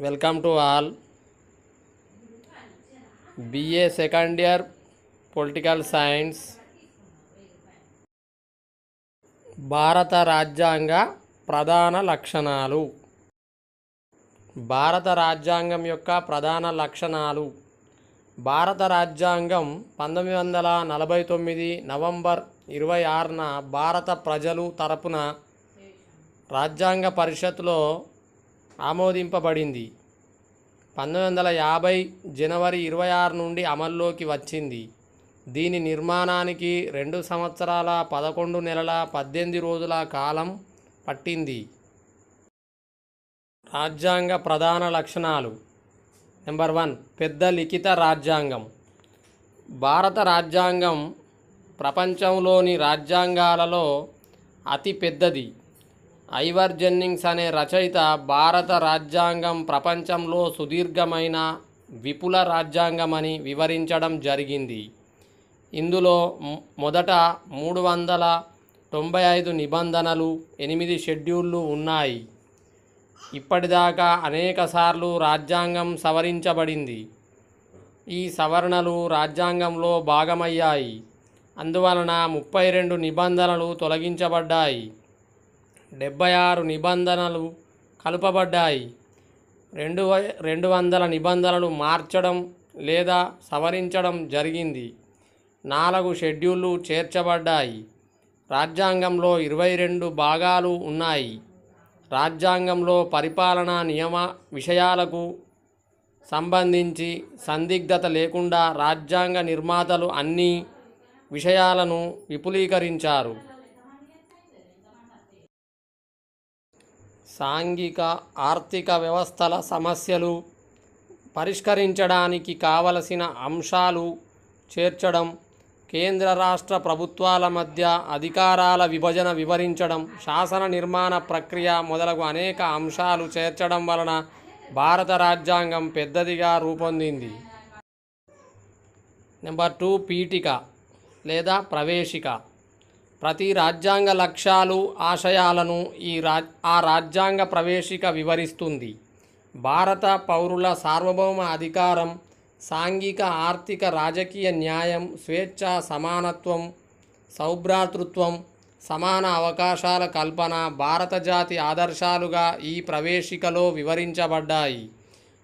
Welcome to all. BA second year political science భారత రాజ్యాంగ ప్రధాన లక్షణాలు. భారత రాజ్యాంగం యొక్క ప్రధాన లక్షణాలు. భారత రాజ్యాంగం పంతొమ్మిది వందల నలభై తొమ్మిది నవంబర్ ఇరవై ఆరున భారత ప్రజలు తరపున రాజ్యాంగ పరిషత్లో ఆమోదింపబడింది. పంతొమ్మిది వందల యాభై జనవరి ఇరవై ఆరు నుండి అమల్లోకి వచ్చింది. దీని నిర్మాణానికి రెండు సంవత్సరాల పదకొండు నెలల పద్దెనిమిది రోజుల కాలం పట్టింది. రాజ్యాంగ ప్రధాన లక్షణాలు. నెంబర్ వన్ పెద్ద లిఖిత రాజ్యాంగం. భారత రాజ్యాంగం ప్రపంచంలోని రాజ్యాంగాలలో అతి పెద్దది ఐవర్ జెన్నింగ్స్ అనే రచయిత భారత రాజ్యాంగం ప్రపంచంలో సుదీర్ఘమైన విపుల రాజ్యాంగమని వివరించడం జరిగింది. ఇందులో మొదట మూడు వందల తొంభై ఐదు నిబంధనలు ఎనిమిది షెడ్యూళ్ళు ఉన్నాయి. ఇప్పటిదాకా అనేకసార్లు రాజ్యాంగం సవరించబడింది. ఈ సవరణలు రాజ్యాంగంలో భాగమయ్యాయి. అందువలన ముప్పై రెండు నిబంధనలు తొలగించబడ్డాయి. డెబ్బై ఆరు నిబంధనలు కలుపబడ్డాయి. రెండు రెండు వందల నిబంధనలు మార్చడం లేదా సవరించడం జరిగింది. నాలుగు షెడ్యూళ్ళు చేర్చబడ్డాయి. రాజ్యాంగంలో ఇరవై రెండు భాగాలు ఉన్నాయి. రాజ్యాంగంలో పరిపాలనా నియమ విషయాలకు సంబంధించి సందిగ్ధత లేకుండా రాజ్యాంగ నిర్మాతలు అన్ని విషయాలను విపులీకరించారు. సాంఘిక ఆర్థిక వ్యవస్థల సమస్యలు పరిష్కరించడానికి కావలసిన అంశాలు చేర్చడం కేంద్ర రాష్ట్ర ప్రభుత్వాల మధ్య అధికారాల విభజన వివరించడం శాసన నిర్మాణ ప్రక్రియ మొదలగు అనేక అంశాలు చేర్చడం వలన భారత రాజ్యాంగం పెద్దదిగా రూపొందింది. నెంబర్ టూ పీఠిక లేదా ప్రవేశిక. ప్రతి రాజ్యాంగ లక్ష్యాలు ఆశయాలను ఈ రా ఆ రాజ్యాంగ ప్రవేశిక వివరిస్తుంది. భారత పౌరుల సార్వభౌమ అధికారం సాంఘిక ఆర్థిక రాజకీయ న్యాయం స్వేచ్ఛ సమానత్వం సౌభ్రాతృత్వం సమాన అవకాశాల కల్పన భారత జాతి ఆదర్శాలుగా ఈ ప్రవేశికలో వివరించబడ్డాయి.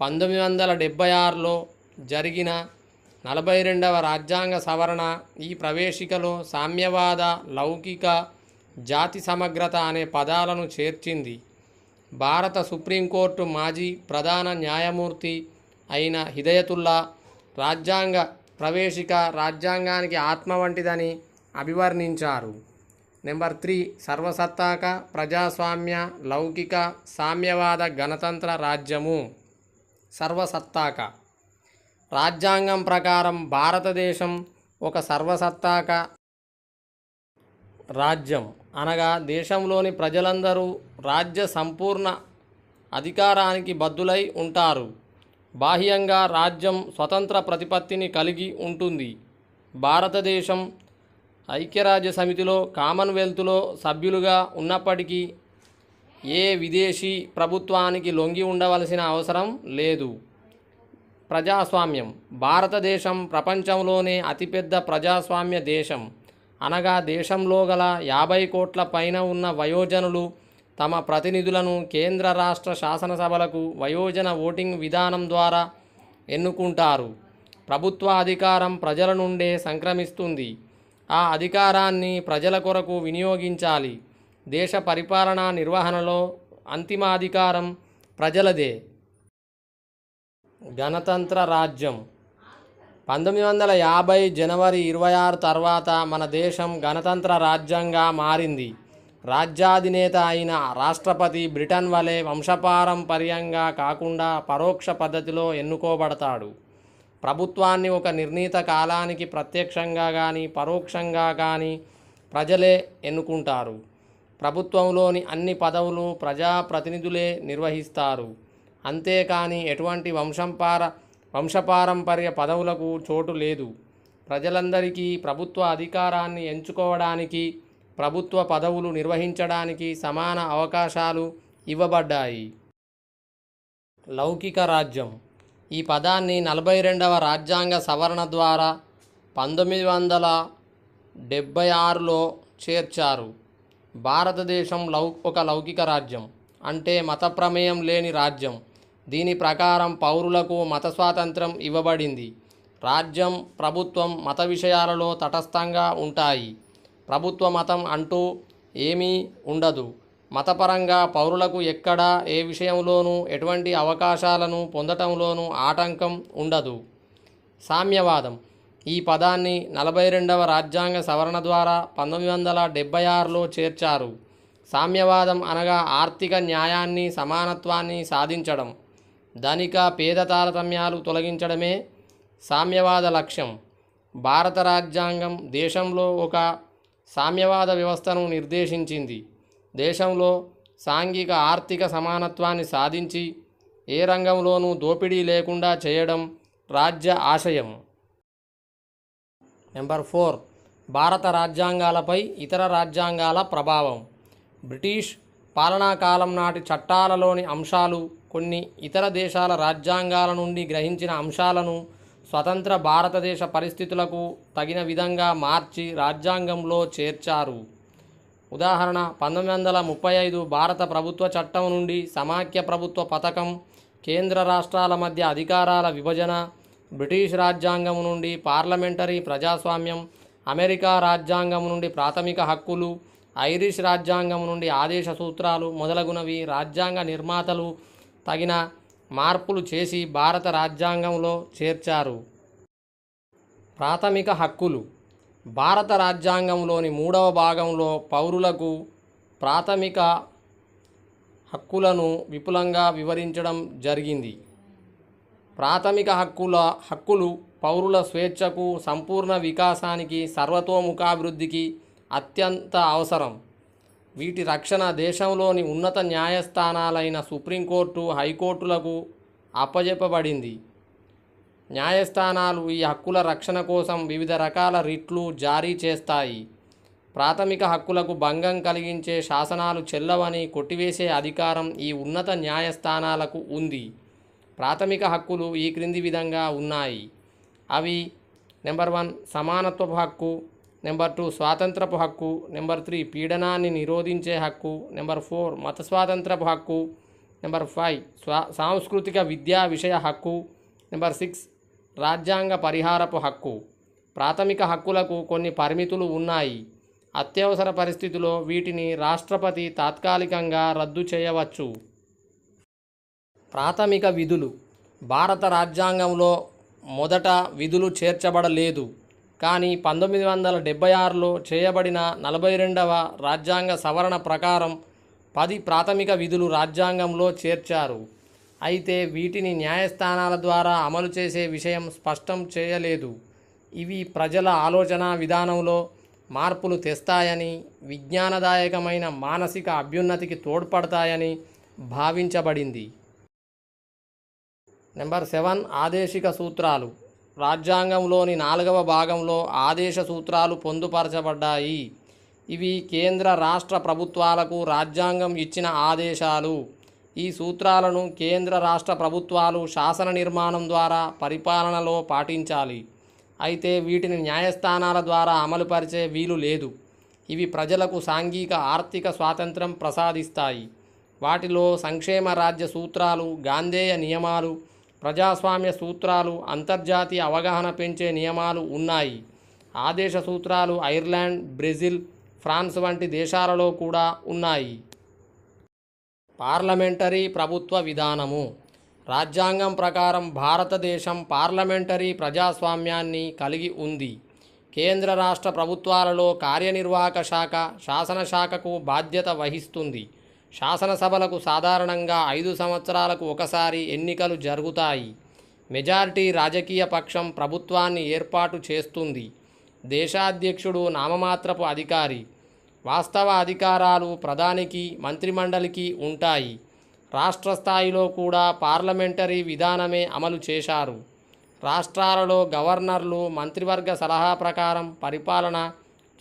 పంతొమ్మిది వందల డెబ్భై ఆరులో జరిగిన నలభై రెండవ రాజ్యాంగ సవరణ ఈ ప్రవేశికలో సామ్యవాద లౌకిక జాతి సమగ్రత అనే పదాలను చేర్చింది. భారత సుప్రీంకోర్టు మాజీ ప్రధాన న్యాయమూర్తి అయిన హిదయతుల్లా రాజ్యాంగ ప్రవేశిక రాజ్యాంగానికి ఆత్మ వంటిదని అభివర్ణించారు. నెంబర్ త్రీ సర్వసత్తాక ప్రజాస్వామ్య లౌకిక సామ్యవాద గణతంత్ర రాజ్యము. సర్వసత్తాక రాజ్యాంగం ప్రకారం భారతదేశం ఒక సర్వసత్తాక రాజ్యం. అనగా దేశంలోని ప్రజలందరూ రాజ్య సంపూర్ణ అధికారానికి బద్దులై ఉంటారు. బాహ్యంగా రాజ్యం స్వతంత్ర ప్రతిపత్తిని కలిగి ఉంటుంది. భారతదేశం ఐక్యరాజ్య సమితిలో కామన్వెల్త్లో సభ్యులుగా ఉన్నప్పటికీ ఏ విదేశీ ప్రభుత్వానికి లొంగి ఉండవలసిన అవసరం లేదు. ప్రజాస్వామ్యం. భారతదేశం ప్రపంచంలోనే అతిపెద్ద ప్రజాస్వామ్య దేశం. అనగా దేశంలో గల యాభై కోట్ల పైన ఉన్న వయోజనులు తమ ప్రతినిధులను కేంద్ర రాష్ట్ర శాసనసభలకు వయోజన ఓటింగ్ విధానం ద్వారా ఎన్నుకుంటారు. ప్రభుత్వ అధికారం ప్రజల నుండే సంక్రమిస్తుంది. ఆ అధికారాన్ని ప్రజల కొరకు వినియోగించాలి. దేశ పరిపాలనా నిర్వహణలో అంతిమ అధికారం ప్రజలదే. గణతంత్ర రాజ్యం. పంతొమ్మిది వందల యాభై జనవరి ఇరవై ఆరు తర్వాత మన దేశం గణతంత్ర రాజ్యంగా మారింది. రాజ్యాధినేత అయిన రాష్ట్రపతి బ్రిటన్ వలె వంశపారంపర్యంగా కాకుండా పరోక్ష పద్ధతిలో ఎన్నుకోబడతాడు. ప్రభుత్వాన్ని ఒక నిర్ణీత కాలానికి ప్రత్యక్షంగా కానీ పరోక్షంగా కానీ ప్రజలే ఎన్నుకుంటారు. ప్రభుత్వంలోని అన్ని పదవులు ప్రజాప్రతినిధులే నిర్వహిస్తారు. అంతేకాని ఎటువంటి వంశంపార వంశపారంపర్య పదవులకు చోటు లేదు. ప్రజలందరికీ ప్రభుత్వ అధికారాన్ని ఎంచుకోవడానికి ప్రభుత్వ పదవులు నిర్వహించడానికి సమాన అవకాశాలు ఇవ్వబడ్డాయి. లౌకిక రాజ్యం. ఈ పదాన్ని నలభై రెండవ రాజ్యాంగ సవరణ ద్వారా పంతొమ్మిది వందల డెబ్భై ఆరులో చేర్చారు. భారతదేశం లౌ ఒక లౌకిక రాజ్యం. అంటే మత ప్రమేయం లేని రాజ్యం. దీని ప్రకారం పౌరులకు మత స్వాతంత్రం ఇవ్వబడింది. రాజ్యం ప్రభుత్వం మత విషయాలలో తటస్థంగా ఉంటాయి. ప్రభుత్వ మతం అంటూ ఏమీ ఉండదు. మతపరంగా పౌరులకు ఎక్కడ ఏ విషయంలోనూ ఎటువంటి అవకాశాలను పొందటంలోనూ ఆటంకం ఉండదు. సామ్యవాదం. ఈ పదాన్ని నలభై రెండవ రాజ్యాంగ సవరణ ద్వారా పంతొమ్మిది వందల డెబ్బై ఆరులో చేర్చారు. సామ్యవాదం అనగా ఆర్థిక న్యాయాన్ని సమానత్వాన్ని సాధించడం. ధనిక పేద తారతమ్యాలు తొలగించడమే సామ్యవాద లక్ష్యం. భారత రాజ్యాంగం దేశంలో ఒక సామ్యవాద వ్యవస్థను నిర్దేశించింది. దేశంలో సాంఘిక ఆర్థిక సమానత్వాన్ని సాధించి ఏ రంగంలోనూ దోపిడీ లేకుండా చేయడం రాజ్య ఆశయం. Number four. భారత రాజ్యాంగాలపై ఇతర రాజ్యాంగాల ప్రభావం. బ్రిటిష్ పాలనా కాలం నాటి చట్టాలలోని అంశాలు కొన్ని ఇతర దేశాల రాజ్యాంగాల నుండి గ్రహించిన అంశాలను స్వతంత్ర భారతదేశ పరిస్థితులకు తగిన విధంగా మార్చి రాజ్యాంగంలో చేర్చారు. ఉదాహరణ పంతొమ్మిది వందల ముప్పై ఐదు భారత ప్రభుత్వ చట్టం నుండి సమాఖ్య ప్రభుత్వ పథకం కేంద్ర రాష్ట్రాల మధ్య అధికారాల విభజన బ్రిటిష్ రాజ్యాంగం నుండి పార్లమెంటరీ ప్రజాస్వామ్యం అమెరికా రాజ్యాంగం నుండి ప్రాథమిక హక్కులు ఐరిష్ రాజ్యాంగం నుండి ఆదేశ సూత్రాలు మొదలగునవి రాజ్యాంగ నిర్మాతలు తగిన మార్పులు చేసి భారత రాజ్యాంగంలో చేర్చారు. ప్రాథమిక హక్కులు. భారత రాజ్యాంగంలోని మూడవ భాగంలో పౌరులకు ప్రాథమిక హక్కులను విపులంగా వివరించడం జరిగింది. ప్రాథమిక హక్కుల హక్కులు పౌరుల స్వేచ్ఛకు సంపూర్ణ వికాసానికి సర్వతోముఖాభివృద్ధికి అత్యంత అవసరం. వీటి రక్షణ దేశంలోని ఉన్నత న్యాయస్థానాలైన సుప్రీంకోర్టు హైకోర్టులకు అప్పజెప్పబడింది. న్యాయస్థానాలు ఈ హక్కుల రక్షణ కోసం వివిధ రకాల రిట్లు జారీ చేస్తాయి. ప్రాథమిక హక్కులకు భంగం కలిగించే శాసనాలు చెల్లవని కొట్టివేసే అధికారం ఈ ఉన్నత న్యాయస్థానాలకు ఉంది. ప్రాథమిక హక్కులు ఈ క్రింది విధంగా ఉన్నాయి. అవి నెంబర్ వన్ సమానత్వపు హక్కు నెంబర్ టూ స్వాతంత్రపు హక్కు. నెంబర్ త్రీ పీడనాన్ని నిరోధించే హక్కు. నెంబర్ ఫోర్ మత స్వాతంత్రపు హక్కు. నెంబర్ ఫైవ్ స్వా సాంస్కృతిక విద్యా విషయ హక్కు. నెంబర్ సిక్స్ రాజ్యాంగ పరిహారపు హక్కు. ప్రాథమిక హక్కులకు కొన్ని పరిమితులు ఉన్నాయి. అత్యవసర పరిస్థితిలో వీటిని రాష్ట్రపతి తాత్కాలికంగా రద్దు చేయవచ్చు. ప్రాథమిక విధులు. భారత రాజ్యాంగంలో మొదట విధులు చేర్చబడలేదు. కానీ పంతొమ్మిది వందల డెబ్బై ఆరులో చేయబడిన నలభై రెండవ రాజ్యాంగ సవరణ ప్రకారం పది ప్రాథమిక విధులు రాజ్యాంగంలో చేర్చారు. అయితే వీటిని న్యాయస్థానాల ద్వారా అమలు చేసే విషయం స్పష్టం చేయలేదు. ఇవి ప్రజల ఆలోచన విధానంలో మార్పులు తెస్తాయని విజ్ఞానదాయకమైన మానసిక అభ్యున్నతికి తోడ్పడతాయని భావించబడింది. నెంబర్ సెవెన్ ఆదేశిక సూత్రాలు. రాజ్యాంగంలోని నాలుగవ భాగంలో ఆదేశ సూత్రాలు పొందుపరచబడ్డాయి. ఇవి కేంద్ర రాష్ట్ర ప్రభుత్వాలకు రాజ్యాంగం ఇచ్చిన ఆదేశాలు. ఈ సూత్రాలను కేంద్ర రాష్ట్ర ప్రభుత్వాలు శాసన నిర్మాణం ద్వారా పరిపాలనలో పాటించాలి. అయితే వీటిని న్యాయస్థానాల ద్వారా అమలుపరిచే వీలు లేదు. ఇవి ప్రజలకు సాంఘిక ఆర్థిక స్వాతంత్రం ప్రసాదిస్తాయి. వాటిలో సంక్షేమ రాజ్య సూత్రాలు గాంధేయ నియమాలు ప్రజాస్వామ్య సూత్రాలు అంతర్జాతీయ అవగాహన పెంచే నియమాలు ఉన్నాయి. ఆదేశ సూత్రాలు ఐర్లాండ్ బ్రెజిల్ ఫ్రాన్స్ వంటి దేశాలలో కూడా ఉన్నాయి. పార్లమెంటరీ ప్రభుత్వ విధానము. రాజ్యాంగం ప్రకారం భారతదేశం పార్లమెంటరీ ప్రజాస్వామ్యాన్ని కలిగి ఉంది. కేంద్ర రాష్ట్ర ప్రభుత్వాలలో కార్యనిర్వాహక శాఖ శాసనశాఖకు బాధ్యత వహిస్తుంది. శాసనసభలకు సాధారణంగా ఐదు సంవత్సరాలకు ఒకసారి ఎన్నికలు జరుగుతాయి. మెజారిటీ రాజకీయ పక్షం ప్రభుత్వాన్ని ఏర్పాటు చేస్తుంది. దేశాధ్యక్షుడు నామమాత్రపు అధికారి వాస్తవ అధికారాలు ప్రధానికి మంత్రిమండలికి ఉంటాయి. రాష్ట్ర స్థాయిలో కూడా పార్లమెంటరీ విధానమే అమలు చేశారు. రాష్ట్రాలలో గవర్నర్లు మంత్రివర్గ సలహా ప్రకారం పరిపాలన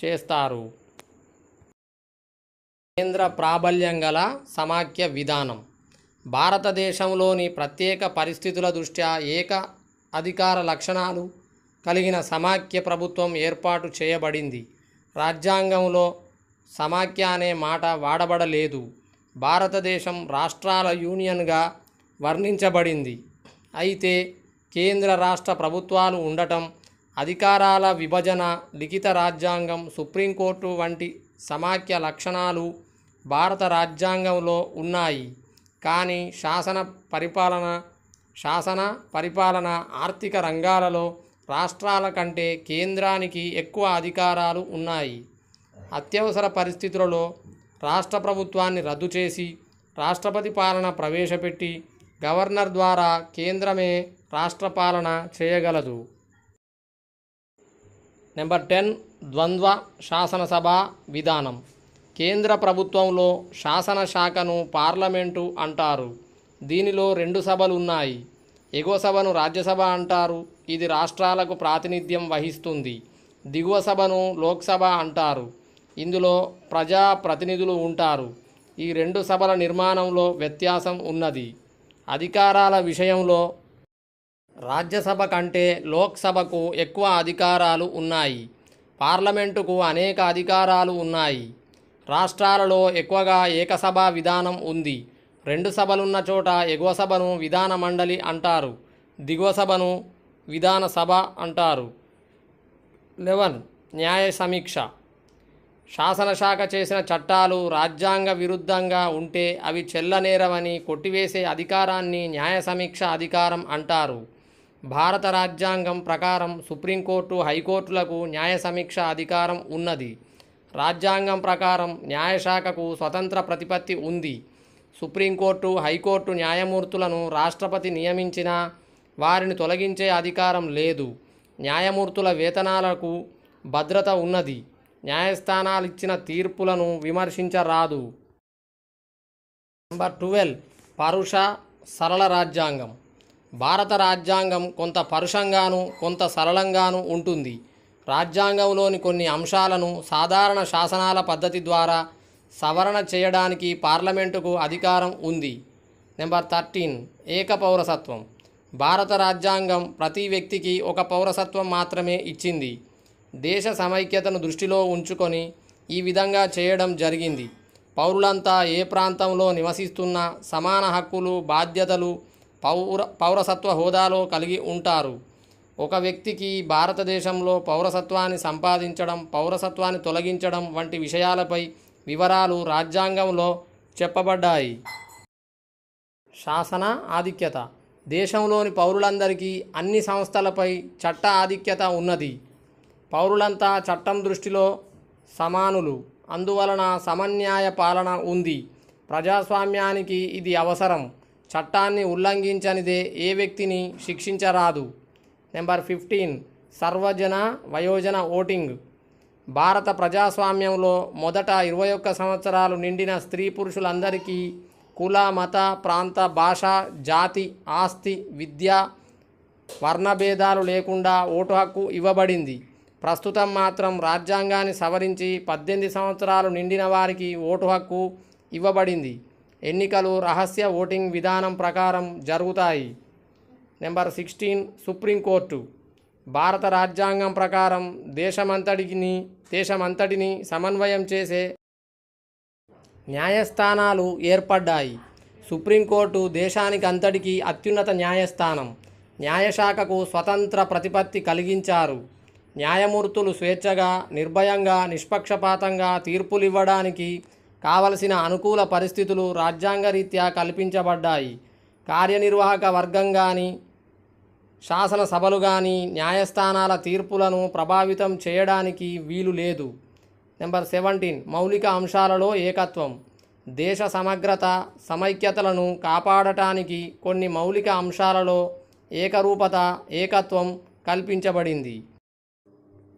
చేస్తారు. కేంద్ర ప్రాబల్యం గల సమాఖ్య విధానం. భారతదేశంలోని ప్రత్యేక పరిస్థితుల దృష్ట్యా ఏక అధికార లక్షణాలు కలిగిన సమాఖ్య ప్రభుత్వం ఏర్పాటు చేయబడింది. రాజ్యాంగంలో సమాఖ్య అనే మాట వాడబడలేదు. భారతదేశం రాష్ట్రాల యూనియన్గా వర్ణించబడింది. అయితే కేంద్ర రాష్ట్ర ప్రభుత్వాలు ఉండటం అధికారాల విభజన లిఖిత రాజ్యాంగం సుప్రీంకోర్టు వంటి సమాఖ్య లక్షణాలు భారత రాజ్యాంగంలో ఉన్నాయి. కానీ శాసన పరిపాలన శాసన పరిపాలన ఆర్థిక రంగాలలో రాష్ట్రాల కంటే కేంద్రానికి ఎక్కువ అధికారాలు ఉన్నాయి. అత్యవసర పరిస్థితులలో రాష్ట్ర ప్రభుత్వాన్ని రద్దు చేసి రాష్ట్రపతి పాలన ప్రవేశపెట్టి గవర్నర్ ద్వారా కేంద్రమే రాష్ట్ర పాలన చేయగలదు. నెంబర్ టెన్ ద్వంద్వ శాసనసభ విధానం. కేంద్ర ప్రభుత్వంలో శాసన శాఖను పార్లమెంటు అంటారు. దీనిలో రెండు సభలు ఉన్నాయి. ఎగువ సభను రాజ్యసభ అంటారు. ఇది రాష్ట్రాలకు ప్రాతినిధ్యం వహిస్తుంది. దిగువ సభను లోక్సభ అంటారు. ఇందులో ప్రజా ప్రతినిధులు ఉంటారు. ఈ రెండు సభల నిర్మాణంలో వ్యత్యాసం ఉన్నది. అధికారాల విషయంలో రాజ్యసభ కంటే లోక్సభకు ఎక్కువ అధికారాలు ఉన్నాయి. పార్లమెంటుకు అనేక అధికారాలు ఉన్నాయి. రాష్ట్రాలలో ఎక్కువగా ఏకసభ విధానం ఉంది. రెండు సభలున్న చోట ఎగువ సభను విధాన మండలి అంటారు. దిగువ సభను విధాన సభ అంటారు. లెవెన్. న్యాయ సమీక్ష. శాసనశాఖ చేసిన చట్టాలు రాజ్యాంగ విరుద్ధంగా ఉంటే అవి చెల్లనేరవని కొట్టివేసే అధికారాన్ని న్యాయ సమీక్ష అధికారం అంటారు. భారత రాజ్యాంగం ప్రకారం సుప్రీంకోర్టు హైకోర్టులకు న్యాయ సమీక్ష అధికారం ఉన్నది. రాజ్యాంగం ప్రకారం న్యాయశాఖకు స్వతంత్ర ప్రతిపత్తి ఉంది. సుప్రీంకోర్టు హైకోర్టు న్యాయమూర్తులను రాష్ట్రపతి నియమించినా వారిని తొలగించే అధికారం లేదు. న్యాయమూర్తుల వేతనాలకు భద్రత ఉన్నది. న్యాయస్థానాలు ఇచ్చిన తీర్పులను విమర్శించరాదు. Number twelve. పరుష సరళ రాజ్యాంగం. భారత రాజ్యాంగం కొంత పరుషంగాను కొంత సరళంగాను ఉంటుంది. రాజ్యాంగంలోని కొన్ని అంశాలను సాధారణ శాసనాల పద్ధతి ద్వారా సవరణ చేయడానికి పార్లమెంటుకు అధికారం ఉంది. నెంబర్ థర్టీన్ ఏక పౌరసత్వం. భారత రాజ్యాంగం ప్రతి వ్యక్తికి ఒక పౌరసత్వం మాత్రమే ఇచ్చింది. దేశ సమైక్యతను దృష్టిలో ఉంచుకొని ఈ విధంగా చేయడం జరిగింది. పౌరులంతా ఏ ప్రాంతంలో నివసిస్తున్నా సమాన హక్కులు బాధ్యతలు పౌర పౌరసత్వ హోదాలో కలిగి ఉంటారు. ఒక వ్యక్తికి భారతదేశంలో పౌరసత్వాన్ని సంపాదించడం పౌరసత్వాన్ని తొలగించడం వంటి విషయాలపై వివరాలు రాజ్యాంగంలో చెప్పబడ్డాయి. శాసన ఆధిక్యత. దేశంలోని పౌరులందరికీ అన్ని సంస్థలపై చట్ట ఆధిక్యత ఉన్నది. పౌరులంతా చట్టం దృష్టిలో సమానులు. అందువలన సమన్యాయ పాలన ఉంది. ప్రజాస్వామ్యానికి ఇది అవసరం. చట్టాన్ని ఉల్లంఘించనిదే ఏ వ్యక్తిని శిక్షించరాదు. నెంబర్ ఫిఫ్టీన్ సర్వజన వయోజన ఓటింగ్. భారత ప్రజాస్వామ్యంలో మొదట ఇరవై ఒక్క సంవత్సరాలు నిండిన స్త్రీ పురుషులందరికీ కుల మత ప్రాంత భాష జాతి ఆస్తి విద్య వర్ణభేదాలు లేకుండా ఓటు హక్కు ఇవ్వబడింది. ప్రస్తుతం మాత్రం రాజ్యాంగాన్ని సవరించి పద్దెనిమిది సంవత్సరాలు నిండిన వారికి ఓటు హక్కు ఇవ్వబడింది. ఎన్నికలు రహస్య ఓటింగ్ విధానం ప్రకారం జరుగుతాయి. నెంబర్ సిక్స్టీన్ సుప్రీంకోర్టు భారత రాజ్యాంగం ప్రకారం దేశమంతటిని దేశమంతటిని సమన్వయం చేసే న్యాయస్థానాలు ఏర్పడ్డాయి. సుప్రీంకోర్టు దేశానికి అంతటికీ అత్యున్నత న్యాయస్థానం. న్యాయశాఖకు స్వతంత్ర ప్రతిపత్తి కలిగించారు. న్యాయమూర్తులు స్వేచ్ఛగా నిర్భయంగా నిష్పక్షపాతంగా తీర్పులివ్వడానికి కావలసిన అనుకూల పరిస్థితులు రాజ్యాంగరీత్యా కల్పించబడ్డాయి. కార్యనిర్వాహక వర్గం కానీ శాసనసభలు కానీ న్యాయస్థానాల తీర్పులను ప్రభావితం చేయడానికి వీలు లేదు. Number seventeen. మౌలిక అంశాలలో ఏకత్వం. దేశ సమగ్రత సమైక్యతలను కాపాడటానికి కొన్ని మౌలిక అంశాలలో ఏకరూపత ఏకత్వం కల్పించబడింది.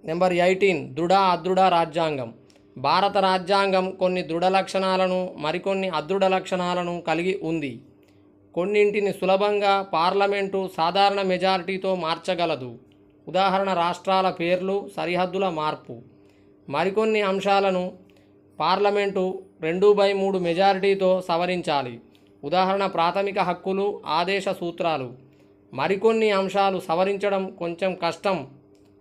Number eighteen. దృఢ అదృఢ రాజ్యాంగం. భారత రాజ్యాంగం కొన్ని దృఢ లక్షణాలను మరికొన్ని అదృఢ లక్షణాలను కలిగి ఉంది. కొన్నింటిని సులభంగా పార్లమెంటు సాధారణ మెజారిటీతో మార్చగలదు. ఉదాహరణ రాష్ట్రాల పేర్లు సరిహద్దుల మార్పు. మరికొన్ని అంశాలను పార్లమెంటు రెండు బై మూడు మెజారిటీతో సవరించాలి. ఉదాహరణ ప్రాథమిక హక్కులు ఆదేశ సూత్రాలు. మరికొన్ని అంశాలు సవరించడం కొంచెం కష్టం.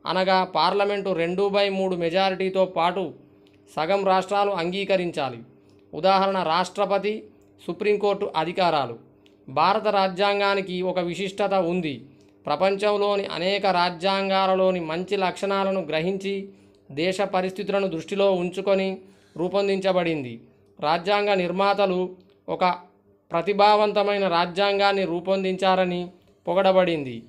అనగా పార్లమెంటు రెండు బై మూడు మెజారిటీతో పాటు సగం రాష్ట్రాలు అంగీకరించాలి. ఉదాహరణ రాష్ట్రపతి సుప్రీంకోర్టు అధికారాలు. భారత రాజ్యాంగానికి ఒక విశిష్టత ఉంది. ప్రపంచంలోని అనేక రాజ్యాంగాలలోని మంచి లక్షణాలను గ్రహించి దేశ పరిస్థితులను దృష్టిలో ఉంచుకొని రూపొందించబడింది. రాజ్యాంగ నిర్మాతలు ఒక ప్రతిభావంతమైన రాజ్యాంగాన్ని రూపొందించారని పొగడబడింది.